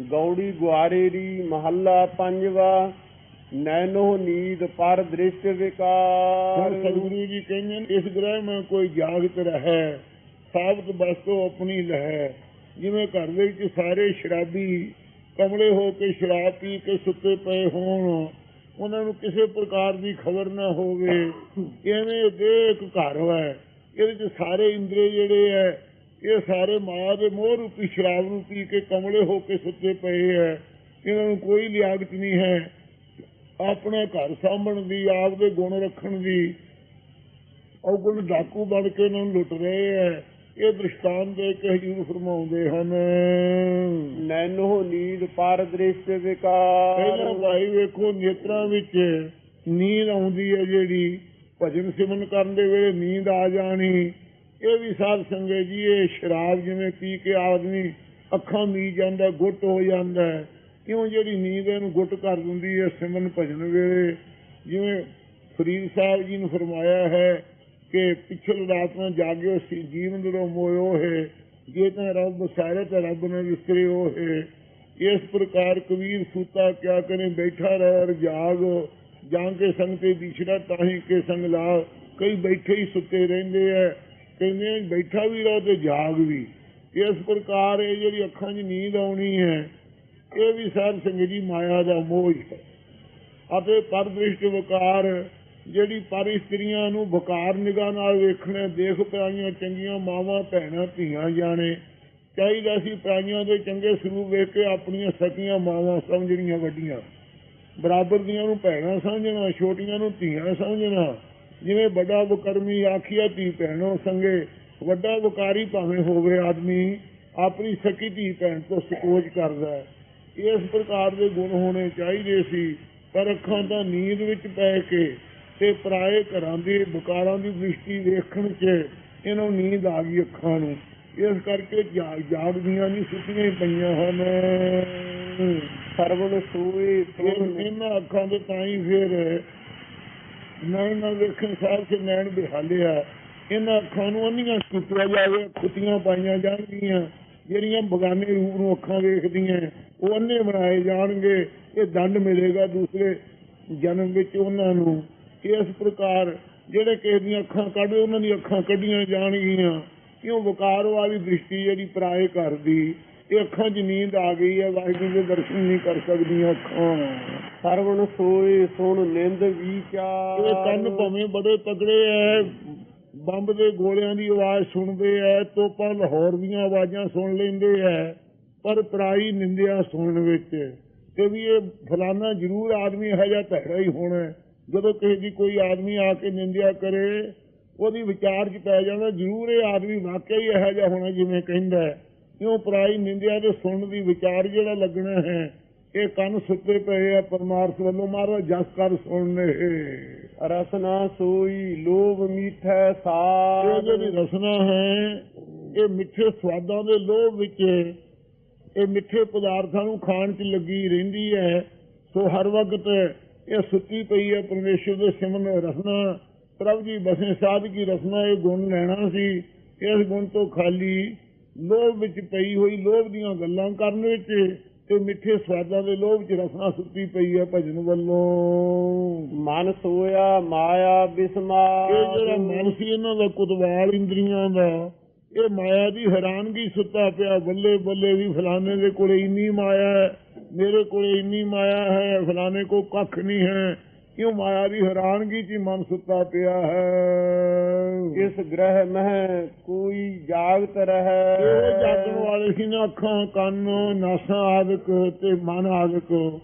ਗੌੜੀ ਗੁਆਰੇਰੀ ਮਹੱਲਾ ਪੰਜਵਾ ਨੈਨੋ ਨੀਂਦ ਪਰ ਦ੍ਰਿਸ਼ਟ ਵਿਕਾਰ। ਸਤਿਗੁਰੂ ਜੀ ਕਹਿੰਦੇ ਨੇ, ਇਸ ਗ੍ਰਹਿ ਮੈਂ ਕੋਈ ਜਾਗਤ ਰਹੈ ਸਾਬਤ ਬਸਤੋ ਆਪਣੀ ਲਹੈ। ਜਿਵੇਂ ਘਰ ਦੇ ਵਿੱਚ ਸਾਰੇ ਸ਼ਰਾਬੀ ਕਮਲੇ ਹੋ ਕੇ ਸ਼ਰਾਬ ਪੀ ਕੇ ਸੁੱਤੇ ਪਏ ਹੋਣ ਉਹਨਾਂ ਨੂੰ ਕਿਸੇ ਪ੍ਰਕਾਰ ਦੀ ਖਬਰ ਨਾ ਹੋਵੇ। ਐਵੇਂ ਦੇ ਇੱਕ ਘਰ ਹੈ ਇਹਦੇ ਚ ਸਾਰੇ ਇੰਦਰੀ ਜਿਹੜੇ ਹੈ ਇਹ ਸਾਰੇ ਮਾਇਆ ਦੇ ਮੋਹ ਰੂਪੀ ਸ਼ਰਾਬ ਨੂੰ ਪੀ ਕੇ ਕਮਲੇ ਹੋ ਕੇ ਸੁੱਤੇ ਪਏ ਹੈ। ਇਹਨਾਂ ਨੂੰ ਕੋਈ ਲਿਆਕਤ ਨਹੀਂ ਹੈ। ਆਪਣਾ ਘਰ ਸਾਂਭਣ ਦੀ ਆਪ ਦੇ ਗੁਣ ਰੱਖਣ ਦੀ ਔਗੁਣ ਡਾਕੂ ਬਣ ਕੇ ਇਹਨਾਂ ਨੂੰ ਲੁੱਟ ਰਹੇ ਹੈ। ਇਹ ਦ੍ਰਿਸ਼ਟਾਂਤ ਦੇ ਕੇ ਹਜੂਰ ਫਰਮਾਉਂਦੇ ਹਨ। ਨੈਨੋ ਨੀਂਦ ਪਰ ਦ੍ਰਿਸ਼ਟ ਵਿਕਾਰ ਭਾਈ ਵੇਖੋ ਨੇਤਰਾਂ ਵਿੱਚ ਨੀਂਦ ਆਉਂਦੀ ਹੈ ਜਿਹੜੀ। ਭਜਨ ਸਿਮਰਨ ਕਰਨ ਦੇ ਵੇਲੇ ਨੀਂਦ ਆ ਜਾਣੀ। ਇਹ ਵੀ ਸਾਧ ਸੰਗਤ ਜੀ, ਇਹ ਸ਼ਰਾਬ ਜਿਵੇਂ ਪੀ ਕੇ ਆਦਮੀ ਅੱਖਾਂ ਮੀ ਜਾਂਦਾ, ਗੁੱਟ ਹੋ ਜਾਂਦਾ ਹੈ। ਕਿਉਂ ਜਿਹੜੀ ਨੀਂਦ ਇਹਨੂੰ ਗੁੱਟ ਕਰ ਦਿੰਦੀ ਹੈ, ਸਿਮਰਨ ਭਜਨ ਵੇਲੇ। ਜਿਵੇਂ ਫਰੀਦ ਸਾਹਿਬ ਜੀ ਨੇ ਫਰਮਾਇਆ ਹੈ ਕਿ ਪਿਛਲ ਰਾਤ ਨੂੰ ਜਾਗਿਓ ਸੀ ਜੀਵਨ ਦੇ ਮੋਇਓ ਹੈ, ਜੇ ਤਾਂ ਰੱਬ ਸਾਰੇ ਤਾਂ ਰੱਬ ਨੇ ਵਿਸਰਿਓ ਹੈ। ਇਸ ਪ੍ਰਕਾਰ ਕਬੀਰ ਸੂਤਾ ਕਿਆ ਕਰੇ, ਬੈਠਾ ਰਹਿ ਔਰ ਜਾਗ। ਜਾਂ ਕੇ ਸੰਗ ਤੇ ਵਿਛੜਾ ਤਾਹੀ ਕੇ ਸੰਗ ਲਾ। ਕਈ ਬੈਠੇ ਹੀ ਸੁੱਤੇ ਰਹਿੰਦੇ ਐ ਕਹਿੰਦੇ ਬੈਠਾ ਵੀ ਰਹੋ ਤੇ ਜਾਗ ਵੀ। ਇਸ ਪ੍ਰਕਾਰ ਇਹ ਜਿਹੜੀ ਅੱਖਾਂ 'ਚ ਨੀਂਦ ਆਉਣੀ ਹੈ, ਇਹ ਵੀ ਸਾਧ ਸੰਗਤ ਜੀ ਮਾਇਆ ਦਾ ਮੋਹ ਹੈ ਅਤੇ ਪਰਦ੍ਰਿਸ਼ਟ ਵਿਕਾਰ ਜਿਹੜੀ ਪਰ ਇਸਤਰੀਆਂ ਨੂੰ ਵਿਕਾਰ ਨਿਗਾਹ ਨਾਲ ਵੇਖਣਾ, ਦੇਖ ਪਿਆਈਆਂ ਚੰਗੀਆਂ ਮਾਵਾਂ, ਭੈਣਾਂ, ਧੀਆਂ ਜਾਣੇ, ਚਾਹੀਦਾ ਸੀ ਪਿਆਈਆਂ ਦੇ ਚੰਗੇ ਸਰੂਪ ਵੇਖ ਕੇ ਆਪਣੀਆਂ ਸਕੀਆਂ ਮਾਵਾਂ ਸਮਝਣੀਆਂ ਵੱਡੀਆਂ। ਬਰਾਬਰ ਦੀਆਂ ਨੂੰ ਭੈਣਾਂ ਸਮਝਣਾ, ਛੋਟੀਆਂ ਨੂੰ ਧੀਆਂ ਸਮਝਣਾ ਜਿਵੇਂ ਵੱਡਾ ਬਕਰਮੀ ਆਖੀਆ ਧੀ ਭੈਣੋ ਸੰਗੇ ਵੱਡਾ ਵਕਾਰੀ ਭਾਵੇਂ ਹੋਵੇ ਆਦਮੀ ਆਪਣੀ ਸਕੀ ਧੀ ਭੈਣ ਤੋਂ ਸੰਕੋਚ ਕਰਦਾ ਹੈ। ਇਸ ਪ੍ਰਕਾਰ ਦੇ ਗੁਣ ਹੋਣੇ ਚਾਹੀਦੇ ਸੀ ਪਰ ਅੱਖਾਂ ਤਾਂ ਨੀਂਦ ਵਿੱਚ ਪੈ ਕੇ ਤੇ ਪਰਾਏ ਘਰਾਂ ਦੇ ਬਕਾਰਾਂ ਦੀ ਦ੍ਰਿਸ਼ਟੀ ਵੇਖਣ 'ਚ ਇਹਨਾਂ ਨੀਂਦ ਆ ਗਈ ਅੱਖਾਂ ਨੂੰ। ਇਸ ਕਰਕੇ ਜਾਗ ਜਾਗਦੀਆਂ ਨਹੀਂ ਸੁੱਤੀਆਂ ਪਈਆਂ ਹਨ। ਸਰਵਨ ਸੂਈ ਇਹਨਾਂ ਅੱਖਾਂ ਦੇ ਤਾਂ ਹੀ ਫਿਰ ਨੈਣ ਨਾਲ ਵੇਖਣ ਸਾਹਿਬ ਤੇ ਨੈਣ ਬਿਹਾਲਿਆ ਇਹਨਾਂ ਅੱਖਾਂ ਨੂੰ ਅੰਨੀਆਂ ਕੀਤੀਆਂ ਜਾਵੇ, ਖੁੱਤੀਆਂ ਪਾਈਆਂ ਜਾਣਗੀਆਂ। ਜਿਹੜੀਆਂ ਬਗਾਨੇ ਰੂਪ ਨੂੰ ਅੱਖਾਂ ਵੇਖਦੀਆਂ, ਉਹ ਅੰਨੇ ਬਣਾਏ ਜਾਣਗੇ। ਇਹ ਦੰਡ ਮਿਲੇਗਾ ਦੂਸਰੇ ਜਨਮ ਵਿੱਚ ਉਹਨਾਂ ਨੂੰ। ਇਸ ਪ੍ਰਕਾਰ ਜਿਹੜੇ ਕਿਸੇ ਦੀਆਂ ਅੱਖਾਂ ਕੱਢੇ ਉਹਨਾਂ ਦੀਆਂ ਅੱਖਾਂ ਕੱਢੀਆਂ ਜਾਣਗੀਆਂ। ਕਿਉਂ? ਵਕਾਰ ਵਾਲੀ ਦ੍ਰਿਸ਼ਟੀ ਜਿਹੜੀ ਪਰਾਏ ਕਰਦੀ। ਇਹ ਅੱਖਾਂ 'ਚ ਨੀਂਦ ਆ ਗਈ ਹੈ ਵਾਹਿਗੁਰੂ ਦੇ ਦਰਸ਼ਨ ਨਹੀਂ ਕਰ ਸਕਦੀਆਂ ਅੱਖਾਂ ਸਰਵਨ ਸੋਈ ਸੁਣ ਨਿੰਦ ਇਹ ਵਿਚਾਰ ਕੰਨ ਭਾਵੇਂ ਬੜੇ ਤਗੜੇ ਐ ਬੰਬ ਦੇ ਗੋਲਿਆਂ ਦੀ ਆਵਾਜ਼ ਸੁਣਦੇ ਐ ਤੋਪਾਂ ਲਾਹੌਰ ਦੀਆਂ ਆਵਾਜ਼ਾਂ ਸੁਣ ਲੈਂਦੇ ਐ ਪਰ ਪਰਾਈ ਨਿੰਦਿਆ ਸੁਣਨ ਵਿੱਚ ਤੇ ਵੀ ਇਹ ਫਲਾਨਾ ਜ਼ਰੂਰ ਆਦਮੀ ਇਹੋ ਜਿਹਾ ਭੈੜਾ ਹੀ ਹੋਣਾ ਹੈ। ਜਦੋਂ ਕਿਸੇ ਦੀ ਕੋਈ ਆਦਮੀ ਆ ਕੇ ਨਿੰਦਿਆ ਕਰੇ ਉਹਦੀ ਵਿਚਾਰ 'ਚ ਪੈ ਜਾਣਾ ਜ਼ਰੂਰ ਇਹ ਆਦਮੀ ਵਾਕਿਆ ਹੀ ਇਹੋ ਜਿਹਾ ਹੋਣਾ ਜਿਵੇਂ ਕਹਿੰਦਾ ਹੈ। ਕਿਉਂ ਪਰਾਈ ਨਿੰਦਿਆ ਦੇ ਸੁਣਨ ਦੀ ਵਿਚਾਰ ਜਿਹੜਾ ਲੱਗਣਾ ਹੈ ਇਹ ਕੰਨ ਸੁੱਤੇ ਪਏ ਆ ਪਰਮਾਰਥ ਵੱਲੋਂ। ਮਹਾਰਾਜ ਜਸ ਕਰ ਸੁਣਨੇ ਰਸਨਾ ਸੋਈ ਲੋਭ ਮੀਠੈ ਇਹ ਸਾਰ ਜਿਹੜੀ ਰਸਨਾ ਹੈ ਇਹ ਮਿੱਠੇ ਸਵਾਦਾਂ ਦੇ ਲੋਭ ਵਿੱਚ ਇਹ ਮਿੱਠੇ ਪਦਾਰਥਾਂ ਨੂੰ ਖਾਣ 'ਚ ਲੱਗੀ ਰਹਿੰਦੀ ਹੈ। ਸੋ ਹਰ ਵਕਤ ਇਹ ਸੁੱਤੀ ਪਈ ਹੈ ਪਰਮੇਸ਼ਰ ਦੇ ਸਿਮਰਨ ਰਸਨਾ। ਪ੍ਰਭ ਜੀ ਬਸੇ ਸਾਧ ਕੀ ਰਸਨਾ ਇਹ ਗੁਣ ਲੈਣਾ ਸੀ। ਇਸ ਗੁਣ ਤੋਂ ਖਾਲੀ ਲੋਭ ਵਿੱਚ ਪਈ ਹੋਈ ਲੋਭ ਦੀਆਂ ਗੱਲਾਂ ਕਰਨ ਵਿੱਚ ਤੇ ਮਿੱਠੇ ਸਵਾਦਾਂ ਦੇ ਲੋਭ 'ਚ ਰਸਨਾ ਸੁੱਤੀ ਪਈ ਹੈ ਭਜਨ ਵੱਲੋਂ। ਮਨ ਸੋਇਆ ਮਾਇਆ ਇਹ ਜਿਹੜਾ ਮਨ ਸੀ ਇਹਨਾਂ ਦਾ ਕੁਤਵਾਲ ਇੰਦਰੀਆਂ ਦਾ ਇਹ ਮਾਇਆ ਦੀ ਹੈਰਾਨਗੀ ਸੁੱਤਾ ਪਿਆ। ਬੱਲੇ ਬੱਲੇ ਵੀ ਫਲਾਣੇ ਦੇ ਕੋਲੇ ਇੰਨੀ ਮਾਇਆ ਹੈ ਮੇਰੇ ਕੋਲੇ ਇੰਨੀ ਮਾਇਆ ਹੈ ਫਲਾਣੇ ਕੋ ਕੱਖ ਨਹੀਂ ਹੈ। ਕਿਉਂ ਮਾਇਆ ਦੀ ਹੈਰਾਨਗੀ 'ਚ ਮਨ ਸੁੱਤਾ ਪਿਆ ਹੈ? ਇਸ ਗ੍ਰਹਿ ਮਹਿ ਕੋਈ ਜਾਗਤ ਰਹੈ। ਜਾਗਣ ਵਾਲੇ ਸੀ ਨਾ ਅੱਖਾਂ ਕੰਨ ਨਾਸਾਂ ਆਦਿਕ ਤੇ ਮਨ ਆਦਿਕ।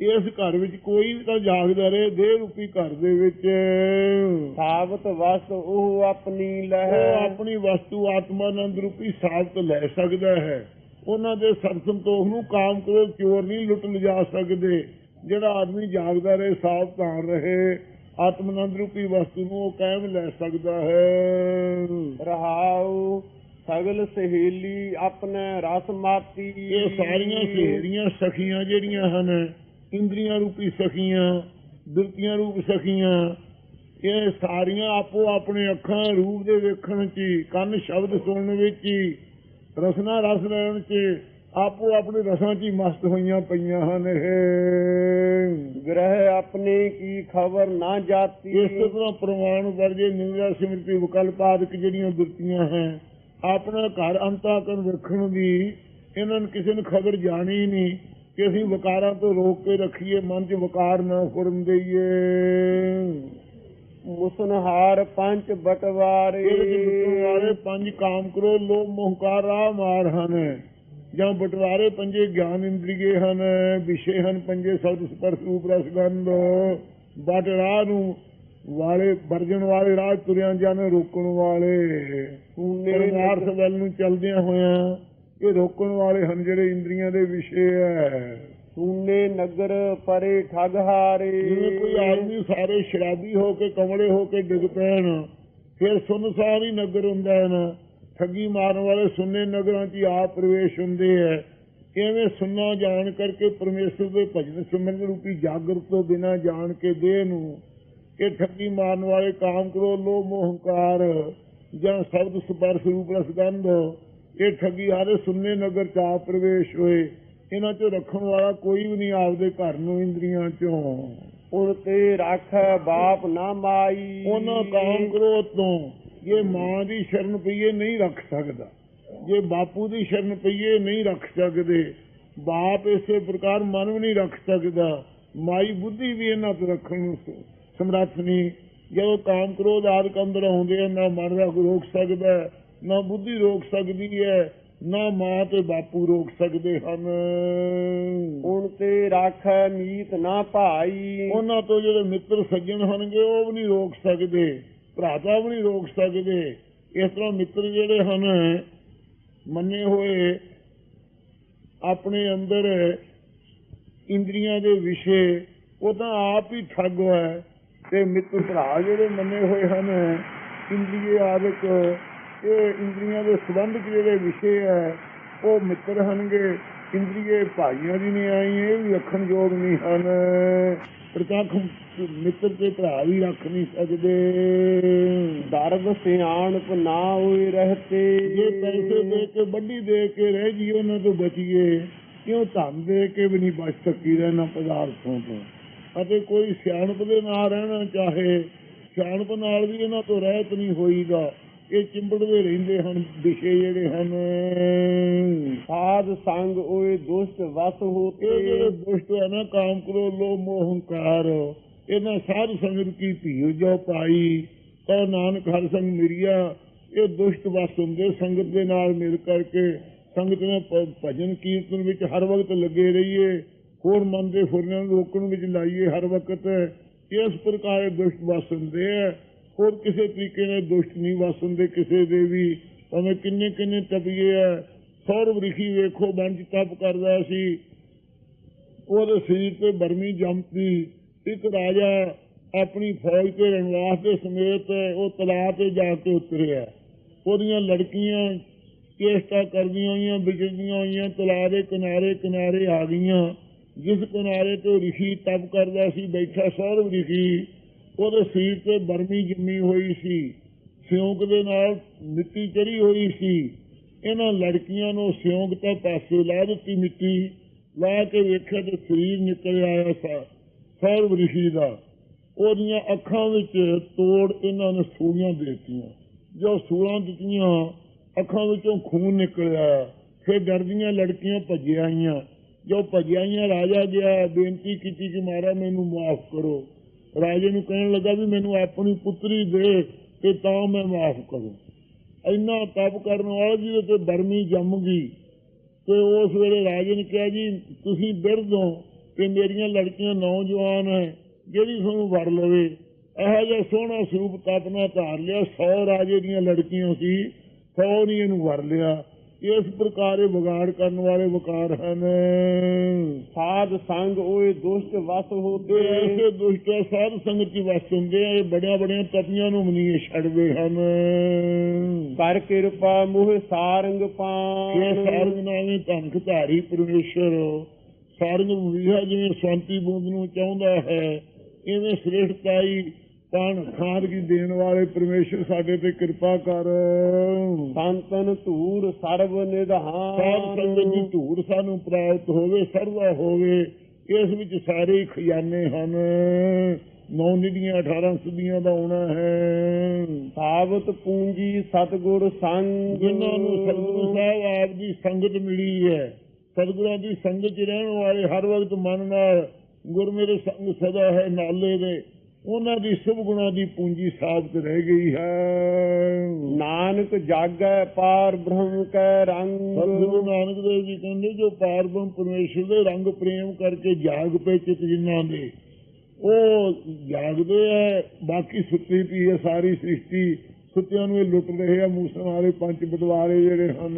ਇਸ ਘਰ ਵਿੱਚ ਕੋਈ ਵੀ ਤਾਂ ਜਾਗਦਾ ਰਹੇ ਦੇਹ ਰੂਪੀ ਘਰ ਦੇ ਵਿੱਚ। ਸਾਬਤ ਵਸਤ ਉਹ ਆਪਣੀ ਉਹ ਲਹਿ ਆਪਣੀ ਵਸਤੂ ਆਤਮਾਨੰਦ ਰੂਪੀ ਸਾਬਤ ਲੈ ਸਕਦਾ ਹੈ। ਉਹਨਾਂ ਦੇ ਸਰਬ ਸੰਤੋਖ ਨੂੰ ਕਾਮ ਕ੍ਰੋਧ ਚੋਰ ਨਹੀਂ ਲੁੱਟ ਲਿਜਾ ਸਕਦੇ। ਜਿਹੜਾ ਆਦਮੀ ਜਾਗਦਾ ਰਹੇ ਸਾਵਧਾਨ ਰਹੇ ਆਤਮਾਨੰਦ ਰੂਪੀ ਵਸਤੂ ਨੂੰ ਉਹ ਕਾਇਮ ਲੈ ਸਕਦਾ ਹੈ। ਰਹਾਉ ਸਗਲ ਸਹੇਲੀ ਆਪਣੇ ਰਸ ਮਾਤੀ। ਇਹ ਸਾਰੀਆਂ ਸਹੇੜੀਆਂ ਸਖੀਆਂ ਜਿਹੜੀਆਂ ਹਨ ਇੰਦਰੀਆਂ ਰੂਪੀ ਸਖੀਆਂ ਬਿਰਤੀਆਂ ਰੂਪ ਸਖੀਆਂ ਇਹ ਸਾਰੀਆਂ ਆਪੋ ਆਪਣੇ ਅੱਖਾਂ ਰੂਪ ਦੇ ਵੇਖਣ ਚ ਕੰਨ ਸ਼ਬਦ ਸੁਣਨ ਵਿੱਚ ਰਸਨਾ ਰਸ ਲੈਣ ਚ ਆਪੋ ਆਪਣੇ ਰਸਾਂ 'ਚ ਹੀ ਮਸਤ ਹੋਈਆਂ ਪਈਆਂ ਹਨ ਇਹ। ਗ੍ਰਹਿ ਆਪਣੇ ਕੀ ਖਬਰ ਨਾ ਜਾਤੀ। ਇਸ ਤਰ੍ਹਾਂ ਪ੍ਰਮਾਣ ਵਰਗੇ ਨਿੰਦਾ ਸਿਮਰਤੀ ਵਿਕਲਪਾਦਿਕ ਜਿਹੜੀਆਂ ਬਿਰਤੀਆਂ ਹੈ ਆਪਣਾ ਘਰ ਅੰਤਾਕਨ ਵੇਖਣ ਦੀ ਇਹਨਾਂ ਨੂੰ ਕਿਸੇ ਨੂੰ ਖਬਰ ਜਾਣੀ ਨਹੀਂ ਕਿ ਅਸੀਂ ਵਿਕਾਰਾਂ ਤੋਂ ਰੋਕ ਕੇ ਰੱਖੀਏ ਮਨ 'ਚ ਵਿਕਾਰ ਨਾ ਫੁਰਨ ਦਈਏ। ਮੁਸਨਹਾਰ ਪੰਜ ਬਟਵਾਰੇ। ਪੰਜ ਕਾਮ ਕਰੋ ਲੋਭ ਮੋਹਕਾਰ ਰਾਹ ਮਾਰ ਹਨ। ਜਾਂ ਬਟਵਾਰੇ ਪੰਜੇ ਗਿਆਨ ਇੰਦਰੀਏ ਹਨ ਵਿਸ਼ੇ ਹਨ ਪੰਜੇ ਸ਼ਬਦ ਸਪਰਸ਼ ਰੂਪ ਰਸ ਗੰਧ। ਬਟ ਰਾਹ ਨੂੰ ਵਾਲੇ ਵਰਜਣ ਵਾਲੇ ਰਾਹ ਤੁਰਿਆਂ ਜਾਣ ਰੋਕਣ ਵਾਲੇ। ਪਰਮਾਰਥ ਵੱਲ ਨੂੰ ਚੱਲਦਿਆਂ ਹੋਇਆਂ ਇਹ ਰੋਕਣ ਵਾਲੇ ਹਨ ਜਿਹੜੇ ਇੰਦਰੀਆਂ ਦੇ ਵਿਸ਼ੇ ਹੈ ਸੂਨੇ ਨਗਰ ਪਰੇ ਠਗ ਹਾਰੇ। ਜਿਵੇਂ ਕੋਈ ਆਦਮੀ ਸਾਰੇ ਸ਼ਰਾਬੀ ਹੋ ਕੇ ਕਮਲੇ ਹੋ ਕੇ ਡਿੱਗ ਪੈਣ ਫਿਰ ਸੁਨਸਾਨ ਹੀ ਨਗਰ ਹੁੰਦਾ ਹੈ ਨਾ। ਠੱਗੀ ਮਾਰਨ ਵਾਲੇ ਸੁੰਨੇ ਨਗਰਾਂ 'ਚ ਆਪ ਪ੍ਰਵੇਸ਼ ਹੁੰਦੇ ਹੈ ਐਵੇਂ ਸੁੰਨਾ ਜਾਣ ਕਰਕੇ ਪਰਮੇਸ਼ਰ ਦੇ ਭਜਨ ਸਿਮਰਨ ਰੂਪੀ ਜਾਗਰਤ ਤੋਂ ਬਿਨਾ ਜਾਣ ਕੇ ਦੇਹ ਨੂੰ ਇਹ ਠੱਗੀ ਮਾਰਨ ਵਾਲੇ ਕਾਮ ਕਰੋ ਲੋਭ ਮੋਹ ਹੰਕਾਰ ਜਾਂ ਸ਼ਬਦ ਸਪਰਸ਼ ਰੂਪ ਰਸਗੰਧ ਇਹ ਠੱਗੀ ਹਾਰੇ ਸੁੰਨੇ ਨਗਰ 'ਚ ਆਪ ਪ੍ਰਵੇਸ਼ ਹੋਏ। ਇਹਨਾਂ 'ਚੋਂ ਰੱਖਣ ਵਾਲਾ ਕੋਈ ਵੀ ਨਹੀਂ ਆਪਦੇ ਘਰ ਨੂੰ ਇੰਦਰੀਆਂ 'ਚੋਂ। ਉਨ ਤੇ ਰਾਖੈ ਬਾਪ ਨਾ ਮਾਈ। ਉਹਨਾਂ ਕਾਮ ਕ੍ਰੋਧ ਤੋਂ ਜੇ ਮਾਂ ਦੀ ਸ਼ਰਨ ਪਈਏ ਨਹੀਂ ਰੱਖ ਸਕਦਾ ਜੇ ਬਾਪੂ ਦੀ ਸ਼ਰਨ ਪਈਏ ਨਹੀਂ ਰੱਖ ਸਕਦੇ ਬਾਪ ਇਸੇ ਪ੍ਰਕਾਰ ਮਨ ਵੀ ਨਹੀਂ ਰੱਖ ਸਕਦਾ ਮਾਈ ਬੁੱਧੀ ਵੀ ਇਹਨਾਂ ਤੋਂ ਰੱਖਣ ਨੂੰ ਸਮਰੱਥ ਨਹੀਂ। ਜਦੋਂ ਕਾਮ ਕ੍ਰੋਧ ਆਦਿ ਅੰਦਰ ਆਉਂਦੇ ਆ ਨਾ ਮਨ ਰੱਖ ਰੋਕ ਸਕਦਾ ਨਾ ਬੁੱਧੀ ਰੋਕ ਸਕਦੀ ਹੈ ਨਾ ਮਾਂ ਤੇ ਬਾਪੂ ਰੋਕ ਸਕਦੇ ਹਨ। ਉਨ ਤੇ ਰਾਖੈ ਮੀਤ ਨਾ ਭਾਈ। ਉਹਨਾਂ ਤੋਂ ਜਿਹੜੇ ਮਿੱਤਰ ਸੱਜਣ ਹੋਣਗੇ ਉਹ ਵੀ ਨਹੀਂ ਰੋਕ ਸਕਦੇ। ਭਰਾਤਾ ਵੀ ਨਹੀਂ ਰੋਕ ਸਕਦੇ। ਇਸ ਤਰ੍ਹਾਂ ਮਿੱਤਰ ਜਿਹੜੇ ਹਨ, ਮੰਨੇ ਹੋਏ, ਆਪਣੇ ਅੰਦਰ ਇੰਦਰੀਆਂ ਦੇ ਵਿਸ਼ੇ, ਉਹ ਤਾਂ ਆਪ ਹੀ ਠੱਗ ਹੈ। ਤੇ ਮਿੱਤਰ ਭਰਾ ਜਿਹੜੇ ਮੰਨੇ ਹੋਏ ਹਨ, ਇੰਦਰੀਏ ਆਦਿਕ, ਇਹ ਇੰਦਰੀਆਂ ਦੇ ਸੰਬੰਧ ਜਿਹੜੇ ਵਿਸ਼ੇ ਹੈ, ਉਹ ਮਿੱਤਰ ਹਨਗੇ। ਇੰਦਰੀਏ ਭਾਈਆਂ ਦੀ ਨਹੀਂ ਆਈ ਇਹ ਵੀ ਰੱਖਣ ਯੋਗ ਨਹੀਂ ਹਨ। ਪ੍ਰਤੱਖ ਮਿੱਤਰ ਤੇ ਭਰਾ ਵੀ ਰੱਖ ਨਹੀਂ ਸਕਦੇ। ਦਰਬ ਸਿਆਣਪ ਨਾ ਹੋਏ ਰਹਤੇ। ਜੇ ਪੈਸੇ ਦੇ ਕੇ ਵੱਡੀ ਦੇ ਕੇ ਰਹਿ ਜੀ ਉਹਨਾਂ ਤੋਂ ਬਚੀਏ। ਕਿਉਂ ਧਨ ਦੇ ਕੇ ਵੀ ਨਹੀਂ ਬਚ ਸਕੀ ਰਹਿਣਾ ਪਦਾਰਥੋਂ ਤੋਂ? ਅਤੇ ਕੋਈ ਸਿਆਣਪ ਦੇ ਨਾਲ ਰਹਿਣਾ ਚਾਹੇ ਸਿਆਣਪ ਨਾਲ ਵੀ ਇਹਨਾਂ ਤੋਂ ਰਹਿਤ ਨਹੀਂ ਹੋਈਦਾ। ਇਹ ਚਿੰਬੜਦੇ ਰਹਿੰਦੇ ਹਨ ਵਿਸ਼ੇ ਜਿਹੜੇ ਹਨ। ਸਾਧ ਸੰਗ ਓਏ ਦੁਸ਼ਟ ਵਸ ਇਹ ਜਿਹੜੇ ਹੋਤੇ ਦੁਸ਼ਟ ਹੈ ਨਾ ਕਾਮ ਕਰੋ ਲੋ ਮੋਹ ਹੰਕਾਰ ਇਹਨਾਂ ਸਾਧ ਸੰਗਤ ਕੀ ਭੀੜ ਜੋ ਪਾਈ? ਤਾਂ ਨਾਨਕ ਹਰ ਸੰਗ ਮਿਰਿਆ। ਇਹ ਦੁਸ਼ਟ ਵਸ ਹੁੰਦੇ ਸੰਗਤ ਦੇ ਨਾਲ ਮਿਲ ਕਰਕੇ ਸੰਗਤ ਨੇ ਭਜਨ ਕੀਰਤਨ ਵਿੱਚ ਹਰ ਵਕਤ ਲੱਗੇ ਰਹੀਏ। ਹੋਰ ਮਨ ਦੇ ਫੁਰਨਿਆਂ ਨੂੰ ਰੋਕਣ ਵਿੱਚ ਲਾਈਏ ਹਰ ਵਕਤ। ਇਸ ਪ੍ਰਕਾਰ ਦੁਸ਼ਟ ਵਸ ਹੁੰਦੇ ਆ। ਹੋਰ ਕਿਸੇ ਤਰੀਕੇ ਨਾਲ ਦੁਸ਼ਟ ਨਹੀਂ ਵਸ ਹੁੰਦੇ, ਕਿਸੇ ਦੇ ਵੀ ਭਾਵੇਂ ਕਿੰਨੇ ਕਿੰਨੇ ਤਪੀਏ ਆ, ਸੌਰਵ ਰਿਖੀ ਵੇਖੋ ਬਣ ਤਪ ਕਰਦਾ ਸੀ। ਉਹਦੇ ਸਰੀਰ ਤੇ ਬਰਮੀ ਜੰਮਤੀ। ਇੱਕ ਰਾਜਾ ਆਪਣੀ ਫੌਜ ਤੇ ਰਣਵਾਸ ਦੇ ਸਮੇਤ ਉਹ ਤਲਾਬ ਤੇ ਜਾ ਕੇ ਉਤਰਿਆ। ਉਹਦੀਆਂ ਲੜਕੀਆਂ ਚੇਸ਼ਟਾ ਕਰਦੀਆਂ ਹੋਈਆਂ ਵਿਚਰਦੀਆਂ ਹੋਈਆਂ, ਤਲਾਬ ਦੇ ਕਿਨਾਰੇ ਕਿਨਾਰੇ ਆ ਗਈਆਂ। ਜਿਸ ਕਿਨਾਰੇ ਤੇ ਰਿਸ਼ੀ ਤਪ ਕਰਦਾ ਸੀ, ਬੈਠਾ ਸੌਰਵ ਰਿਸ਼ੀ ਉਹਦੇ ਸਰੀਰ ਤੇ ਬਰਮੀ ਜੰਮੀ ਹੋਈ ਸੀ, ਸਿਉਂਕ ਦੇ ਨਾਲ ਮਿੱਟੀ ਚੜੀ ਹੋਈ ਸੀ। ਇਹਨਾਂ ਲੜਕੀਆਂ ਨੂੰ ਸਿਉਂਕ ਤੋਂ ਪਾਸੇ ਲਾ ਦਿੱਤੀ ਮਿੱਟੀ, ਲਾ ਕੇ ਵੇਖਿਆ ਤੇ ਸਰੀਰ ਨਿਕਲ ਆਇਆ ਸਾ ਸੌਰਵ ਰਿਸ਼ੀ ਦਾ। ਉਹਦੀਆਂ ਅੱਖਾਂ ਵਿੱਚ ਤੋੜ ਇਹਨਾਂ ਨੇ ਸੂਲੀਆਂ ਦੇ ਦਿੱਤੀਆਂ। ਜੋ ਸੂਲਾਂ ਦਿੱਤੀਆਂ, ਅੱਖਾਂ ਵਿੱਚੋਂ ਖੂਨ ਨਿਕਲਿਆ ਫਿਰ ਡਰਦੀਆਂ ਲੜਕੀਆਂ ਭੱਜੀਆਂ ਆਈਆਂ। ਜੋ ਭੱਜੀਆਂ ਆਈਆਂ, ਰਾਜਾ ਗਿਆ, ਬੇਨਤੀ ਕੀਤੀ ਕਿ ਮਹਾਰਾਜ ਮੈਨੂੰ ਮਾਫ ਕਰੋ। ਰਾਜੇ ਨੂੰ ਕਹਿਣ ਲੱਗਾ ਵੀ ਮੈਨੂੰ ਆਪਣੀ ਪੁੱਤਰੀ ਦੇ ਤੇ ਤਾਂ ਮੈਂ ਮਾਫ ਕਰੂੰ। ਇੰਨਾ ਤਪ ਕਰਨ ਵਾਲਾ ਜਿਹਦੇ ਤੇ ਬਰਮੀ ਜੰਮ ਗਈ। ਤੇ ਉਸ ਵੇਲੇ ਰਾਜੇ ਨੇ ਕਿਹਾ, ਜੀ, ਤੁਸੀਂ ਬਿਰਧ ਹੋ ਤੇ ਮੇਰੀਆਂ ਲੜਕੀਆਂ ਨੌਜਵਾਨ ਹੈ, ਜਿਹੜੀ ਤੁਹਾਨੂੰ ਵਰ ਲਵੇ। ਇਹੋ ਜਿਹਾ ਸੋਹਣਾ ਸਰੂਪ ਤਪਨਾ ਧਾਰ ਲਿਆ। 100 ਰਾਜੇ ਦੀਆਂ ਲੜਕੀਆਂ ਸੀ 100 ਨਹੀਂ ਇਹਨੂੰ ਵਰ ਲਿਆ। ਇਸ ਪ੍ਰਕਾਰ ਇਹ ਵਿਗਾੜ ਕਰਨ ਵਾਲੇ ਵਿਕਾਰ ਹਨ। ਸਾਧ ਸੰਗ ਓਏ ਦੁਸ਼ਟ ਵਸ ਹੋਤੇ ਐਸੇ ਦੁਸ਼ਟ ਸਾਧ ਸੰਗਤ ਦੀ ਵਸ ਹੁੰਦੇ ਆ ਇਹ ਬੜਿਆਂ ਬੜਿਆਂ ਤਪੀਆਂ ਨੂੰ ਮਨੀਏ ਛੱਡਦੇ ਹਨ। ਕਰ ਕਿਰਪਾ ਮੁਹ ਸਾਰੰਗ ਇਹ ਪਾਣ ਸਾਰੰਗ ਨਾਮੇ ਧਨਕ ਧਾਰੀ ਪਰਮੇਸ਼ਰ। ਸਾਰੰਗ ਵਿਹਾ ਜਿਵੇਂ ਸ਼ਾਂਤੀ ਬੂੰਦ ਨੂੰ ਚਾਹੁੰਦਾ ਹੈ ਇਵੇਂ ਸ੍ਰੇਸ਼ਟਤਾਈ ਪਾਣ ਖਾਦ ਕੀ ਦੇਣ ਵਾਲੇ ਪਰਮੇਸ਼ਰ ਸਾਡੇ ਤੇ ਕਿਰਪਾ ਕਰ। ਸੰਤਨ ਧੂੜ ਸਰਬ ਨਿਧਾਨ। ਸੰਗਤ ਦੀ ਧੂੜ ਸਾਨੂੰ ਪ੍ਰਾਪਤ ਹੋਵੇ ਸਰਵਾ ਹੋਵੇ ਇਸ ਵਿੱਚ ਸਾਰੇ ਖਜ਼ਾਨੇ ਹਨ। ਨੌ ਨਿਧੀਆਂ 18 ਸੁਦੀਆਂ ਦਾ ਆਉਣਾ ਹੈ। ਸਾਬਤ ਪੂੰਜੀ ਸਤਗੁਰ ਸੰਗ। ਜਿਨ੍ਹਾਂ ਨੂੰ ਸਤਿਗੁਰੂ ਸਾਹਿਬ ਆਪ ਦੀ ਸੰਗਤ ਮਿਲੀ ਹੈ। ਸਤਿਗੁਰਾਂ ਦੀ ਸੰਗਤ 'ਚ ਰਹਿਣ ਵਾਲੇ ਹਰ ਵਕਤ ਮਨ ਨਾਲ ਗੁਰ ਮੇਰੇ ਸੰਗ ਸਦਾ ਹੈ ਨਾਲੇ ਦੇ। ਉਹਨਾਂ ਦੀ ਸੁਭ ਗੁਣਾ ਦੀ ਪੂੰਜੀ ਸਾਬਤ ਰਹਿ ਗਈ ਹੈ। ਨਾਨਕ ਜਾਗੈ ਪਾਰ ਬ੍ਰਹਮ ਕੈ ਸਤਿਗੁਰੂ ਰੰਗ ਨਾਨਕ ਦੇਵ ਜੀ ਕਹਿੰਦੇ ਜੋ ਪਾਰਬ੍ਰਹਮ ਪਰਮੇਸ਼ਰ ਦੇ ਰੰਗ ਪ੍ਰੇਮ ਕਰਕੇ ਜਾਗ ਪਏ ਚਿਤ ਜਿਨ੍ਹਾਂ ਦੇ ਉਹ ਜਾਗਦੇ ਐ ਬਾਕੀ ਸੁੱਤੀ ਪਈ ਹੈ ਸਾਰੀ ਸ੍ਰਿਸ਼ਟੀ। ਸੁੱਤਿਆਂ ਨੂੰ ਇਹ ਲੁੱਟ ਰਹੇ ਆ ਮੂਸਣ ਵਾਲੇ ਪੰਜ ਬਦਵਾਰੇ ਜਿਹੜੇ ਹਨ।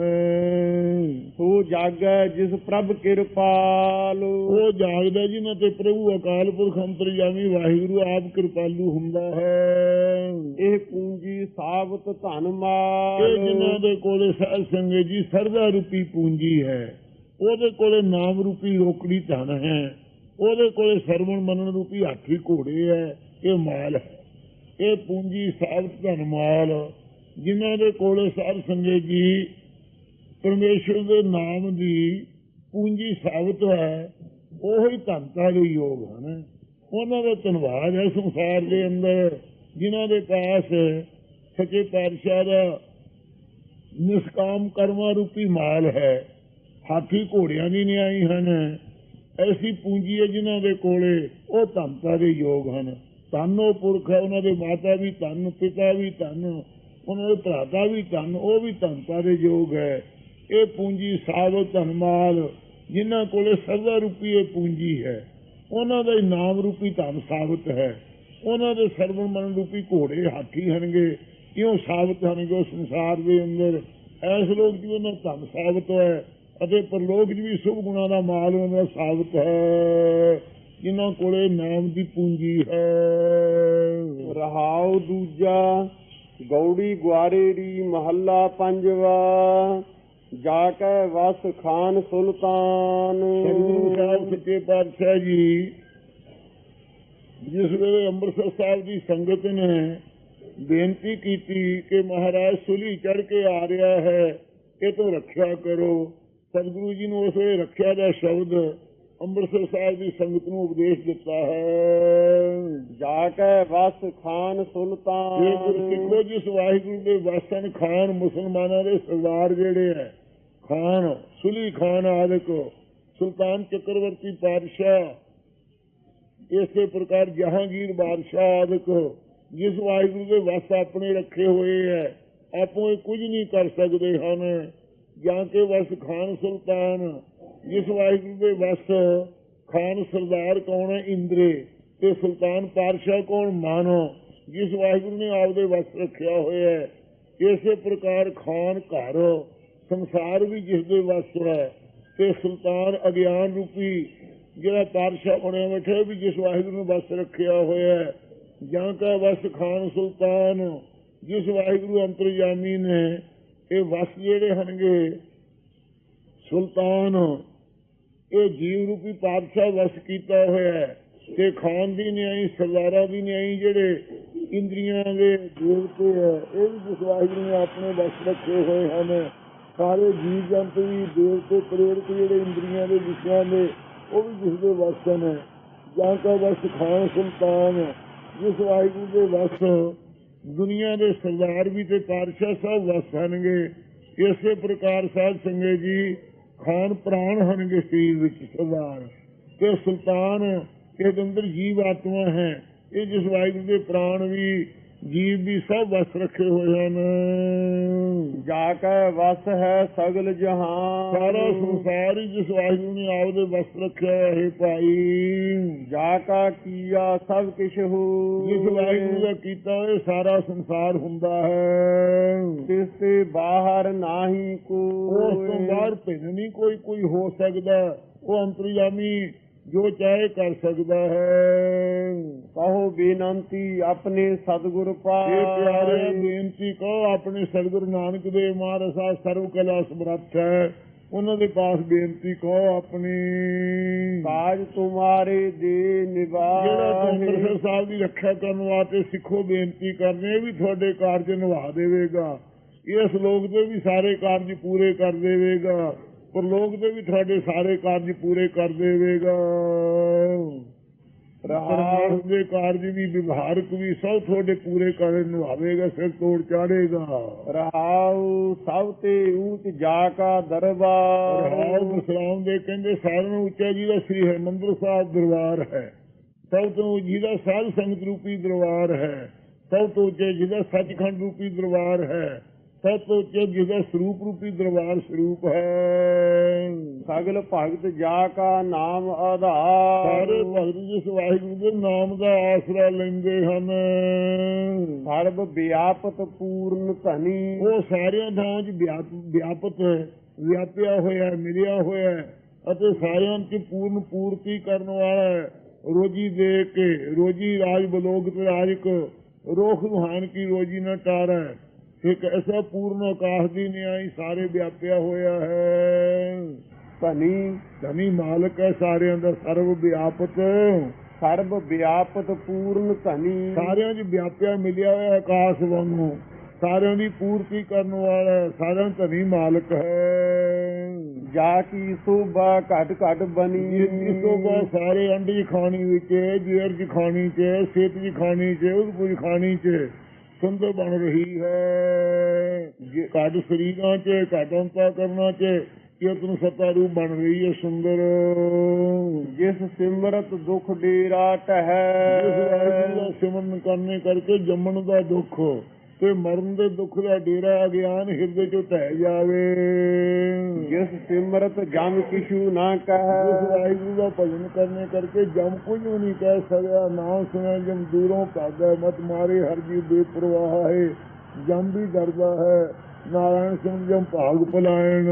ਸੋ ਜਾਗੈ ਜਿਸ ਪ੍ਰਭ ਕਿਰਪਾਲ ਉਹ ਜਾਗਦਾ ਜਿਨ੍ਹਾਂ ਤੇ ਪ੍ਰਭੂ ਅਕਾਲ ਪੁਰਖ ਅੰਤਰਜਾਮੀ ਵਾਹਿਗੁਰੂ ਆਪ ਕਿਰਪਾਲੂ ਹੁੰਦਾ ਹੈ। ਇਹ ਪੂੰਜੀ ਸਾਬਤ ਧਨ ਇਹ ਮਾਲ ਜਿਨ੍ਹਾਂ ਦੇ ਕੋਲੇ ਸਾਧ ਸੰਗਤ ਜੀ ਸਰਦਾ ਰੂਪੀ ਪੂੰਜੀ ਹੈ ਉਹਦੇ ਕੋਲੇ ਨਾਮ ਰੂਪੀ ਰੋਕੜੀ ਧਨ ਹੈ ਉਹਦੇ ਕੋਲੇ ਸਰਵਣ ਮੰਨਣ ਰੂਪੀ ਹਾਥੀ ਘੋੜੇ ਹੈ ਇਹ ਮਾਲ ਹੈ। ਇਹ ਪੂੰਜੀ ਸਾਬਤ ਧਨ ਮਾਲ, ਜਿਨ੍ਹਾਂ ਦੇ ਕੋਲੇ ਸਾਧ ਸੰਗਤ ਜੀ, ਪਰਮੇਸ਼ਰ ਦੇ ਨਾਮ ਦੀ ਪੂੰਜੀ ਸਾਬਤ ਹੈ, ਉਹੀ ਧੰਤਾ ਦੇ ਯੋਗ ਹਨ। ਉਹਨਾਂ ਦਾ ਧੰਨਵਾਦ ਹੈ ਸੰਸਾਰ ਦੇ ਅੰਦਰ, ਜਿਨ੍ਹਾਂ ਦੇ ਪਾਸ ਸੱਚੇ ਪਾਤਸ਼ਾਹ ਦਾ ਨਿਸ਼ਕਾਮ ਕਰਮਾ ਰੂਪੀ ਮਾਲ ਹੈ। ਹਾਥੀ ਘੋੜਿਆਂ ਦੀ ਨਿਆਈ ਹਨ। ਐਸੀ ਪੂੰਜੀ ਹੈ ਜਿਨ੍ਹਾਂ ਦੇ ਕੋਲੇ ਉਹ ਧੰਤਾ ਦੇ ਯੋਗ ਹਨ। ਧੰਨੋ ਪੁਰਖ ਹੈ, ਉਹਨਾਂ ਦੇ ਮਾਤਾ ਵੀ ਧੰਨ, ਪਿਤਾ ਵੀ ਧੰਨ, ਉਹਨਾਂ ਦੇ ਭਰਾਤਾ ਵੀ ਧੰਨ, ਉਹ ਵੀ ਧੰਤਾ ਦੇ ਯੋਗ ਹੈ। ਇਹ ਪੂੰਜੀ ਸਾਬਤ ਧਨਮਾਲ, ਜਿਨ੍ਹਾਂ ਕੋਲੇ ਸਰਦਾ ਰੂਪੀ ਪੂੰਜੀ ਹੈ। ਉਹਨਾਂ ਦਾ ਨਾਮ ਰੂਪੀ ਧਨ ਸਾਬਤ ਹੈ। ਉਹਨਾਂ ਦੇ ਸਰਵਣ ਮਨ ਰੂਪੀ ਘੋੜੇ ਹਾਥੀ ਹਨਗੇ ਕਿਉਂ ਸਾਬਤ ਹਨਗੇ ਉਹ ਸੰਸਾਰ ਦੇ ਅੰਦਰ। ਐਸ ਲੋਕ ਜੀ ਉਹਨਾਂ ਦਾ ਧਨ ਸਾਬਤ ਹੈ, ਅਤੇ ਪਰਲੋਕ 'ਚ ਵੀ ਸੁਭ ਗੁਣਾ ਦਾ ਮਾਲ ਉਹਨਾਂ ਦਾ ਸਾਬਤ ਹੈ। ਜਿਨ੍ਹਾਂ ਕੋਲੇ ਨਾਮ ਦੀ ਪੂੰਜੀ ਹੈ। ਰਹਾਉ ਦੂਜਾ, ਗੌੜੀ ਗੁਆਰੇਰੀ ਮਹੱਲਾ ਪੰਜਵਾ, ਜਾ ਕੇ ਵਸ ਖਾਨ ਸੁਲਤਾਨ। ਸਤਿਗੁਰੂ ਸਾਹਿਬ ਸੱਚੇ ਪਾਤਸ਼ਾਹ ਜੀ, ਜਿਸ ਵੇਲੇ ਅੰਮ੍ਰਿਤਸਰ ਸਾਹਿਬ ਦੀ ਸੰਗਤ ਨੇ ਬੇਨਤੀ ਕੀਤੀ ਕਿ ਮਹਾਰਾਜ ਸੁਲੀ ਚੜ ਕੇ ਆ ਰਿਹਾ ਹੈ, ਇਹ ਤੋਂ ਰੱਖਿਆ ਕਰੋ। ਸਤਿਗੁਰੂ ਜੀ ਨੂੰ ਉਸ ਵੇਲੇ ਰੱਖਿਆ ਦਾ ਸ਼ਬਦ ਅੰਮ੍ਰਿਤਸਰ ਸਾਹਿਬ ਦੀ ਸੰਗਤ ਨੂੰ ਉਪਦੇਸ਼ ਦਿੱਤਾ ਹੈ। ਜਾ ਕੇ ਵਸ ਖਾਨ ਇਹ ਸੁਲਤਾਨ ਗੁਰਸਿੱਖੋ ਜਿਸ ਵਾਹਿਗੁਰੂ ਦੇ ਵਸਨ ਖਾਨ ਮੁਸਲਮਾਨਾਂ ਦੇ ਸਰਦਾਰ ਜਿਹੜੇ ਹੈ। ਖਾਨ ਸੁਲੀ ਖਾਨ ਆਦਿਕ ਸੁਲਤਾਨ ਚੱਕਰਵਰਤੀ ਪਾਤਸ਼ਾਹ ਇਸੇ ਪ੍ਰਕਾਰ ਜਹਾਂਗੀਰ ਬਾਦਸ਼ਾਹ ਆਦਿਕ ਜਿਸ ਵਾਹਿਗੁਰੂ ਦੇ ਵਸ ਆਪਣੇ ਰੱਖੇ ਹੋਏ ਹੈ ਆਪੋ ਇਹ ਕੁਝ ਨਹੀਂ ਕਰ ਸਕਦੇ ਹਨ। ਜਾਂ ਕਿ ਵਸ ਖਾਨ ਸੁਲਤਾਨ ਜਿਸ ਵਾਹਿਗੁਰੂ ਦੇ ਵਸ ਖਾਨ ਸਰਦਾਰ ਕੌਣ ਹੈ? ਇੰਦਰੇ। ਤੇ ਸੁਲਤਾਨ ਪਾਤਸ਼ਾਹ ਕੌਣ? ਮਾਨੋ। ਜਿਸ ਵਾਹਿਗੁਰੂ ਨੇ ਆਪਦੇ ਵਸ ਰੱਖਿਆ ਹੋਇਆ ਹੈ। ਇਸੇ ਪ੍ਰਕਾਰ ਖਾਨ ਘਰ, ਸੰਸਾਰ ਵੀ ਜਿਸ ਦੇ ਵਸ ਹੈ। ਤੇ ਸੁਲਤਾਨ ਅਗਿਆਨ ਰੂਪੀ ਜਿਹੜਾ ਪਾਤਸ਼ਾਹ ਬਣਿਆ ਬੈਠਾ ਵੀ ਜਿਸ ਵਾਹਿਗੁਰੂ ਨੇ ਵਸ ਰੱਖਿਆ ਹੋਇਆ ਹੈ। ਜਾਂ ਕਾ ਵਸ ਖਾਨ ਸੁਲਤਾਨ, ਜਿਸ ਵਾਹਿਗੁਰੂ ਅੰਤਰਜਾਮੀ ਨੇ, ਇਹ ਵਸ ਜਿਹੜੇ ਹਨਗੇ ਸੁਲਤਾਨ ਇਹ ਜੀਵ ਰੂਪੀ ਪਾਤਸ਼ਾਹ ਵਸ ਕੀਤਾ ਹੋਇਆ ਹੈ ਤੇ ਖਾਨ ਦੀ ਨਿਆਈ, ਸਰਦਾਰਾਂ ਦੀ ਨਿਆਈ ਜਿਹੜੇ ਇੰਦਰੀਆਂ ਦੇ ਦੇਵਤੇ ਹੈ, ਇਹ ਵੀ ਜਿਸ ਨੇ ਆਪਣੇ ਵਸ ਰੱਖੇ ਹੋਏ ਹਨ। ਸਾਰੇ ਜੀਵ ਜੰਤ ਵੀ ਦੇਵਤੇ ਪ੍ਰੇਰਕ ਜਿਹੜੇ ਇੰਦਰੀਆਂ ਦੇ ਵਿਸ਼ਿਆਂ ਦੇ, ਉਹ ਵੀ ਜਿਸ ਦੇ ਵਸ ਹਨ। ਜਾਂ ਕਾ ਵਸ ਖਾਨ ਸੁਲਤਾਨ, ਜਿਸ ਵਾਹਿਗੁਰੂ ਦੇ ਵਸ ਦੁਨੀਆ ਦੇ ਸਰਦਾਰ ਵੀ ਤੇ ਪਾਤਸ਼ਾਹ ਸਾਹਿਬ ਵਸ ਹਨਗੇ ਇਸੇ ਪ੍ਰਕਾਰ ਸਾਧ ਸੰਗਤ ਜੀ ਖਾਨ ਪ੍ਰਾਣ ਹਨਗੇ ਸਰੀਰ ਵਿੱਚ ਸਰਦਾਰ ਤੇ ਸੁਲਤਾਨ ਇਹਦੇ ਅੰਦਰ ਜੀਵ ਆਤਮਾ ਹੈ, ਇਹ ਜਿਸ ਵਾਹਿਗੁਰੂ ਦੇ ਪ੍ਰਾਣ ਵੀ ਜੀਵ ਵੀ ਸਭ ਵਸ ਰੱਖੇ ਹੋਏ ਹਨ। ਜਾ ਕੇ ਵਸ ਹੈ ਸਗਲ ਜਹਾਨ। ਸਾਰਾ ਸੰਸਾਰ ਹੀ ਜਿਸ ਵਾਹਿਗੁਰੂ ਨੇ ਆਪਦੇ ਵਸ ਰੱਖਿਆ ਹੈ ਭਾਈ। ਜਾ ਕਾ ਕੀਆ ਸਭ ਕਿਛ ਹੋ। ਜਿਸ ਵਾਹਿਗੁਰੂ ਦਾ ਕੀਤਾ ਇਹ ਸਾਰਾ ਸੰਸਾਰ ਹੁੰਦਾ ਹੈ। ਤਿਸ ਤੇ ਬਾਹਰ ਨਾਹੀ ਉਸ ਤੋਂ ਕੋਈ ਬਾਹਰ ਭਿੰਨ ਨਹੀਂ ਕੋਈ ਕੋਈ ਹੋ ਸਕਦਾ। ਉਹ ਅੰਤਰਯਾਮੀ ਜੋ ਚਾਹੇ ਕਰ ਸਕਦਾ ਹੈ ਕਹੋ ਬੇਨੰਤੀ ਆਪਣੇ ਸਤਿਗੁਰ ਇਹ ਪਿਆਰੇ ਪਾਏ ਬੇਨਤੀ ਕਹੋ ਆਪਣੇ ਸਤਿਗੁਰੂ ਨਾਨਕ ਦੇਵ ਮਹਾਰਾਜ ਸਾਹਿਬ ਸਰਵ ਕਲਾ ਸਮਰੱਥ ਹੈ ਉਹਨਾਂ ਦੇ ਪਾਸ ਬੇਨਤੀ ਕਹੋ ਆਪਣੀ। ਕਾਜ ਤੁਮਾਰੇ ਦੇ ਜਿਹੜਾ ਨਿਵਾਸ ਅੰਮ੍ਰਿਤਸਰ ਸਾਹਿਬ ਦੀ ਰੱਖਿਆ ਕਰਨ ਵਾਸਤੇ ਸਿੱਖੋ ਬੇਨਤੀ ਕਰਨੇ ਵੀ ਤੁਹਾਡੇ ਕਾਰਜ ਨਿਭਾ ਦੇਵੇਗਾ। ਇਸ ਲੋਕ ਦੇ ਵੀ ਸਾਰੇ ਕਾਰਜ ਪੂਰੇ ਕਰ ਦੇਵੇਗਾ। ਲੋਕ ਦੇ ਵੀ ਤੁਹਾਡੇ ਸਾਰੇ ਕਾਰਜ ਪੂਰੇ ਕਰ ਦੇਵੇਗਾ। ਪਰਮਾਰਥ ਦੇ ਕਾਰਜ ਵੀ ਵਿਵਹਾਰਕ ਵੀ ਸਭ ਤੁਹਾਡੇ ਪੂਰੇ ਕਰਨ ਨਿਭਾਵੇਗਾ ਸਿਰ ਤੋੜ ਚਾੜੇਗਾ। ਰਹਾਉ ਸਭ ਤੇ ਊਚ ਜਾ ਕਾ ਦਰਬਾਰ। ਰਹਾਉ ਇਸਲਾਮ ਦੇ ਕਹਿੰਦੇ ਸਾਰਿਆਂ ਨੂੰ ਉੱਚਾ ਜੀ ਦਾ ਸ੍ਰੀ ਹਰਿਮੰਦਰ ਸਾਹਿਬ ਦਰਬਾਰ ਹੈ। ਸਭ ਤੋਂ ਜਿਹਦਾ ਸਾਧ ਸੰਗਤ ਰੂਪੀ ਦਰਬਾਰ ਹੈ। ਸਭ ਤੋਂ ਉੱਚੇ ਜਿਹਦਾ ਸੱਚਖੰਡ ਰੂਪੀ ਦਰਬਾਰ ਹੈ। ਸਭ ਤੋਂ ਉੱਚੇ ਜਿਹਦਾ ਸਰੂਪ ਰੂਪੀ ਦਰਬਾਰ ਸਰੂਪ ਹੈ। ਸਗਲ ਭਗਤ ਜਾ ਕਾ ਨਾਮ ਆਧਾਰ। ਸਾਰੇ ਭਗਤ ਜਿਸ ਵਾਹਿਗੁਰੂ ਦੇ ਨਾਮ ਦਾ ਆਸਰਾ ਲੈਂਦੇ ਹਨ। ਸਰਬ ਵਿਆਪਤ ਪੂਰਨ ਧਨੀ। ਉਹ ਸਾਰਿਆਂ ਥਾਂ 'ਚ ਵਿਆਪ- ਵਿਆਪਤ ਹੈ। ਵਿਆਪਿਆ ਹੋਇਆ ਹੈ, ਮਿਲਿਆ ਹੋਇਆ ਹੈ ਅਤੇ ਸਾਰਿਆਂ 'ਚ ਪੂਰਨ ਪੂਰਤੀ ਕਰਨ ਵਾਲਾ ਹੈ। ਰੋਜੀ ਦੇ ਕੇ ਰੋਜੀ ਰਾਜ ਬਲੋਕ ਤੇ ਰਾਜਕ ਰੋਖ ਰੂਹਾਨ ਕੀ ਰੋਜੀ ਨਾ ਟਾਰੈ ਇੱਕ ਐਸਾ ਪੂਰਨ ਆਕਾਸ਼ ਦੀ ਨਿਆਈ ਸਾਰੇ ਵਿਆਪਿਆ ਹੋਇਆ ਹੈ। ਧਨੀ। ਧਨੀ ਮਾਲਕ ਹੈ ਸਾਰਿਆਂ ਦਾ ਸਰਵ ਵਿਆਪਤ। ਸਰਬ ਵਿਆਪਤ ਪੂਰਨ ਧਨੀ। ਸਾਰਿਆਂ 'ਚ ਵਿਆਪਿਆ ਮਿਲਿਆ ਹੋਇਆ ਆਕਾਸ਼ ਵਾਂਗੂ। ਸਾਰਿਆਂ ਦੀ ਪੂਰਤੀ ਕਰਨ ਵਾਲਾ ਸਾਰਿਆਂ ਧਨੀ ਮਾਲਕ ਹੈ। ਜਾ ਕੀ ਸੋਭਾ ਘਟ ਘਟ ਬਣੀ। ਇਸ ਤੋਂ ਬਾਅਦ ਸਾਰੇ ਅੰਡੀ ਖਾਣੀ ਵਿੱਚ ਜੇਰ ਦੀ ਖਾਣੀ ਚ ਸੇਤ ਦੀ ਖਾਣੀ ਚ ਉਹ ਕੁਝ ਖਾਣੀ ਚ। ਸੁੰਦਰ ਬਣ ਰਹੀ ਹੈ। ਜੇ ਘੱਟ ਸਰੀਰਾਂ ਚ ਘੱਟ ਅੰਤਾ ਕਰਨਾ ਚ ਕੀਰਤਨ ਸਤਾ ਰੂਪ ਬਣ ਰਹੀ ਹੈ ਸੁੰਦਰ। ਜਿਸ ਸਿਮਰਤ ਦੁਖ ਡੇਰਾ ਟਹਿ ਸਿਮਰਨ ਕਰਨੇ ਕਰਕੇ ਜੰਮਣ ਦਾ ਦੁੱਖ। ਤੇ ਮਰਨ ਦੇ ਦੁੱਖ ਦਾ ਡੇਰਾ ਅਗਿਆਨ ਹਿਰਦੇ ਚੋਂ ਢਹਿ ਜਾਵੇ। ਜਿਸ ਸਿਮਰਤ ਜਮ ਕਿਛੂ ਨਾ ਕਹੈ। ਵਾਹਿਗੁਰੂ ਦਾ ਭਜਨ ਕਰਨੇ ਕਰਕੇ ਜਮ ਕੁਝ ਵੀ ਨਹੀਂ ਕਹਿ ਸਕਿਆ। ਨਾਮ ਸੁਣਿਆ ਜਮ ਦੂਰੋਂ ਭਾਗਾ ਮਤ ਮਾਰੇ ਹਰ ਜੀ ਬੇਪਰਵਾਹ ਹੈ। ਜਮ ਵੀ ਡਰਦਾ ਹੈ। ਨਾਰਾਇਣ ਸਿੰਘ ਜਮ ਭਾਗ ਪਲਾਇਣ।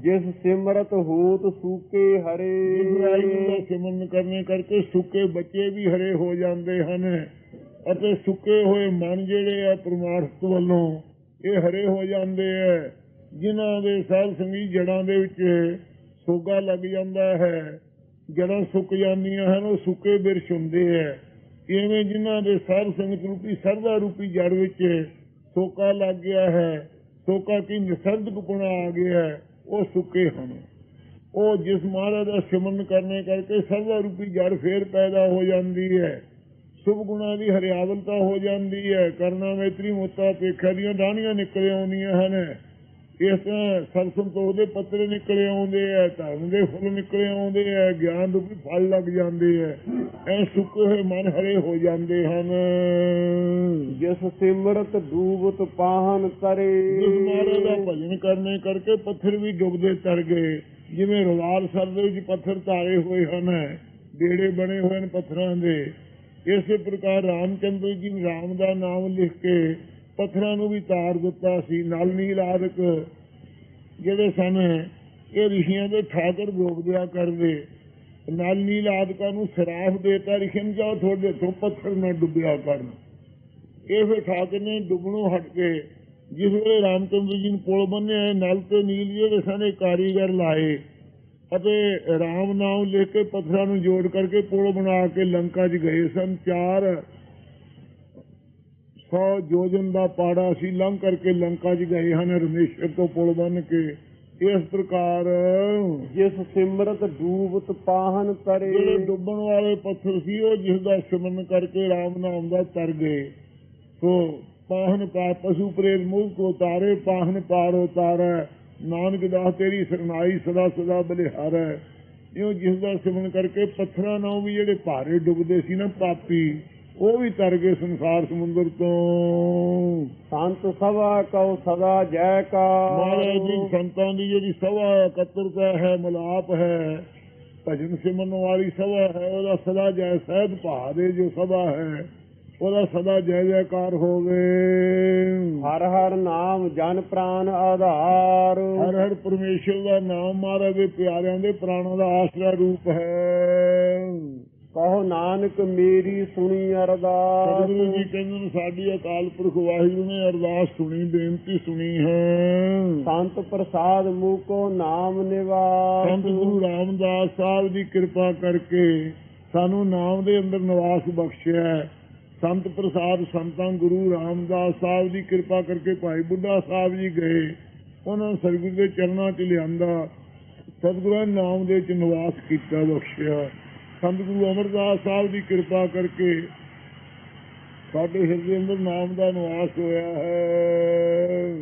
ਜਿਸ ਸਿਮਰਤ ਹੋਤ ਸੂਕੇ ਇਸ ਵਾਹਿਗੁਰੂ ਦਾ ਹਰੇ ਸਿਮਰਨ ਕਰਨੇ ਕਰਕੇ ਸੁੱਕੇ ਬੱਚੇ ਵੀ ਹਰੇ ਹੋ ਜਾਂਦੇ ਹਨ। ਅਤੇ ਸੁੱਕੇ ਹੋਏ ਮਨ ਜਿਹੜੇ ਆ ਪ੍ਰਮਾਰਥ ਵੱਲੋਂ ਇਹ ਹਰੇ ਹੋ ਜਾਂਦੇ ਆ, ਜਿਨ੍ਹਾਂ ਦੇ ਸਾਧ ਸੰਗੀ ਜੜਾਂ ਦੇ ਵਿੱਚ ਸੋਗਾ ਲੱਗ ਜਾਂਦਾ ਹੈ, ਜੜਾਂ ਸੁੱਕ ਜਾਂਦੀਆਂ ਹਨ, ਉਹ ਸੁੱਕੇ ਬਿਰਛ ਹੁੰਦੇ ਆ। ਇਵੇਂ ਜਿਨ੍ਹਾਂ ਦੇ ਸਾਧ ਸੰਗਤ ਰੂਪੀ, ਸਰਦਾ ਰੂਪੀ ਜੜ ਵਿੱਚ ਸੋਕਾ ਲੱਗ ਗਿਆ ਹੈ, ਸੋਕਾ ਕੀ ਨਿਸਰਦਕਪੁਣਾ ਆ ਗਿਆ ਹੈ, ਉਹ ਸੁੱਕੇ ਹਨ। ਉਹ ਜਿਸ ਮਹਾਰਾਜ ਦਾ ਸਿਮਰਨ ਕਰਨੇ ਕਰਕੇ ਸਰਦਾ ਰੂਪੀ ਜੜ ਫੇਰ ਪੈਦਾ ਹੋ ਜਾਂਦੀ ਹੈ। ਸੁਭ ਗੁਣਾ ਦੀ ਹਰਿਆਵਲਤਾ ਹੋ ਜਾਂਦੀ ਹੈ। ਕਰਨਾ ਮੈਤਰੀ ਮੁੱਤਾ ਪੇਖਾ ਦੀਆਂ ਡਾਣੀਆਂ ਨਿਕਲ ਆਉਂਦੀਆਂ ਹਨ। ਇਸ ਤਰ੍ਹਾਂ ਸਰਸੰਤੋਖ ਦੇ ਪੱਤਰੇ ਨਿਕਲੇ ਆਉਂਦੇ ਆ ਧਰਮ ਦੇ ਫੁੱਲ ਨਿਕਲੇ ਆਉਂਦੇ ਆ ਗਿਆਨ ਰੂਪੀ ਫਲ ਲੱਗ ਜਾਂਦੇ ਆ। ਐ ਸੁੱਕੇ ਹੋਏ ਮਨ ਹਰੇ ਹੋ ਜਾਂਦੇ ਹਨ। ਜਿਸ ਸਿਮਰਤ ਡੂਬਤ ਪਾਹਨ ਤਰੇ। ਜਿਸ ਮਹਾਰਾਜ ਦਾ ਭਜਨ ਕਰਨੇ ਕਰਕੇ ਪੱਥਰ ਵੀ ਡੁੱਬਦੇ ਤਰ ਗਏ। ਜਿਵੇਂ ਰਵਾਲ ਸਰ ਦੇ ਵਿੱਚ ਪੱਥਰ ਧਾਰੇ ਹੋਏ ਹਨ। ਬੇੜੇ ਬਣੇ ਹੋਏ ਨੇ ਪੱਥਰਾਂ ਦੇ। ਇਸੇ ਪ੍ਰਕਾਰ ਰਾਮਚੰਦਰ ਜੀ ਨੇ ਰਾਮ ਦਾ ਨਾਮ ਲਿਖ ਕੇ ਪੱਥਰਾਂ ਨੂੰ ਵੀ ਤਾਰ ਦਿੱਤਾ ਸੀ, ਨਲ ਨੀਲ ਆਦਿਕ ਜਿਹੜੇ ਸਨ, ਇਹ ਰਿਸ਼ੀਆਂ ਦੇ ਠਾਕਰ ਡੋਬਦਿਆ ਕਰਦੇ। ਨਲ ਨੀਲ ਆਦਿਕਾਂ ਨੂੰ ਸਰਾਫ ਦੇਤਾ, ਰਿਸ਼ੀਆਂ ਜਾਓ ਤੁਹਾਡੇ ਤੋਂ ਪੱਥਰ ਨਾ ਡੁੱਬਿਆ ਕਰਨ ਇਹ ਫਿਰ ਠਾਕਰ ਨੇ ਡੁੱਬਣੋਂ ਹਟ ਕੇ ਜਿਸ ਵੇਲੇ ਰਾਮਚੰਦਰ ਜੀ ਨੇ ਪੁਲ ਬੰਨਿਆ, ਨਲ ਤੇ ਨੀਲ ਜਿਹੜੇ ਸਨ, ਇਹ ਕਾਰੀਗਰ ਲਾਏ। ਅਤੇ ਰਾਮ ਨਾਮ ਲਿਖ ਕੇ ਪੱਥਰਾਂ ਨੂੰ ਜੋੜ ਕਰਕੇ ਪੁਲ ਬਣਾ ਕੇ ਲੰਕਾ 'ਚ ਗਏ ਸਨ। ਚਾਰ ਸੌ ਜੋਜਨ ਦਾ ਪਾੜਾ ਸੀ ਲੰਘ ਕਰਕੇ ਲੰਕਾ 'ਚ ਗਏ ਹਨ ਰਮੇਸ਼ਰ ਤੋਂ ਪੁਲ ਬੰਨ ਕੇ। ਇਸ ਪ੍ਰਕਾਰ ਜਿਸ ਸਿਮਰਤ ਡੂਬਤ ਪਾਹਨ ਤਰੇ। ਜਿਹੜੇ ਡੁੱਬਣ ਵਾਲੇ ਪੱਥਰ ਸੀ ਉਹ ਜਿਸ ਦਾ ਸਿਮਰਨ ਕਰਕੇ ਰਾਮ ਨਾਮ ਦਾ ਤਰ ਗਏ। ਸੋ ਪਾਹਨ ਪਾ ਪਸ਼ੂ ਪ੍ਰੇਤ ਮੂਲ ਕੋ ਤਾਰੇ ਪਾਹਨ ਪਾਰ ਉਤਾਰੈ। ਨਾਨਕ ਦਾਸ ਤੇਰੀ ਸਰਨਾਈ ਸਦਾ ਸਦਾ ਬਲਿਹਾਰੈ ਇਉਂ ਜਿਸ ਦਾ ਸਿਮਰਨ ਕਰਕੇ ਪੱਥਰਾਂ ਨਾਲ ਵੀ ਜਿਹੜੇ ਭਾਰੇ ਡੁੱਬਦੇ ਸੀ ਨਾ ਪਾਪੀ ਉਹ ਵੀ ਤਰ ਗਏ ਸੰਸਾਰ ਸਮੁੰਦਰ ਤੋਂ। ਸੰਤ ਸਭਾ ਕਉ ਸਦਾ ਜੈ ਕਾ। ਮਹਾਰਾਜ ਜੀ ਸੰਤਾਂ ਦੀ ਜਿਹੜੀ ਸਭਾ ਇਕੱਤਰਤਾ ਹੈ ਮਲਾਪ ਹੈ ਭਜਨ ਸਿਮਰਨ ਵਾਲੀ ਸਭਾ ਹੈ ਉਹਦਾ ਸਦਾ ਜੈ ਸਹਿਤ ਭਾਦੇ ਜੋ ਸਭਾ ਹੈ। ਉਹਦਾ ਸਦਾ ਜੈ ਜੈਕਾਰ ਹੋਵੇ। ਹਰ ਹਰ ਨਾਮ ਜਨ ਪ੍ਰਾਨ ਆਧਾਰ। ਹਰ ਹਰ ਪਰਮੇਸ਼ਰ ਦਾ ਨਾਮ ਮਹਾਰਾਜ ਦੇ ਪਿਆਰਿਆਂ ਦੇ ਪ੍ਰਾਣਾਂ ਦਾ ਆਸਰਾ ਰੂਪ ਹੈ। ਕਹੋ ਨਾਨਕ ਮੇਰੀ ਸੁਣੀ ਅਰਦਾਸ। ਸਤਿਗੁਰੂ ਜੀ ਕਹਿੰਦੇ ਨੇ ਸਾਡੀ ਅਕਾਲ ਪੁਰਖ ਵਾਹਿਗੁਰੂ ਨੇ ਅਰਦਾਸ ਸੁਣੀ ਬੇਨਤੀ ਸੁਣੀ ਹੈ। ਸੰਤ ਪ੍ਰਸਾਦ ਮੂਕੋ ਨਾਮ ਨਿਵਾਸ। ਸੰਤ ਗੁਰੂ ਰਾਮਦਾਸ ਸਾਹਿਬ ਦੀ ਕਿਰਪਾ ਕਰਕੇ ਸਾਨੂੰ ਨਾਮ ਦੇ ਅੰਦਰ ਨਿਵਾਸ ਬਖਸ਼ਿਆ ਹੈ। ਸੰਤ ਪ੍ਰਸਾਦ ਸੰਤਾਂ ਗੁਰੂ ਰਾਮਦਾਸ ਸਾਹਿਬ ਦੀ ਕਿਰਪਾ ਕਰਕੇ ਭਾਈ ਬੁੱਢਾ ਸਾਹਿਬ ਜੀ ਗਏ। ਉਹਨਾਂ ਨੂੰ ਸਤਿਗੁਰੂ ਦੇ ਚਰਨਾਂ 'ਚ ਲਿਆਂਦਾ, ਸਤਿਗੁਰਾਂ ਨਾਮ ਦੇ ਵਿੱਚ ਨਿਵਾਸ ਕੀਤਾ, ਬਖਸ਼ਿਆ। ਸੰਤ ਗੁਰੂ ਅਮਰਦਾਸ ਸਾਹਿਬ ਦੀ ਕਿਰਪਾ ਕਰਕੇ ਸਾਡੇ ਹਿਰਦੇ ਅੰਦਰ ਨਾਮ ਦਾ ਨਿਵਾਸ ਹੋਇਆ ਹੈ।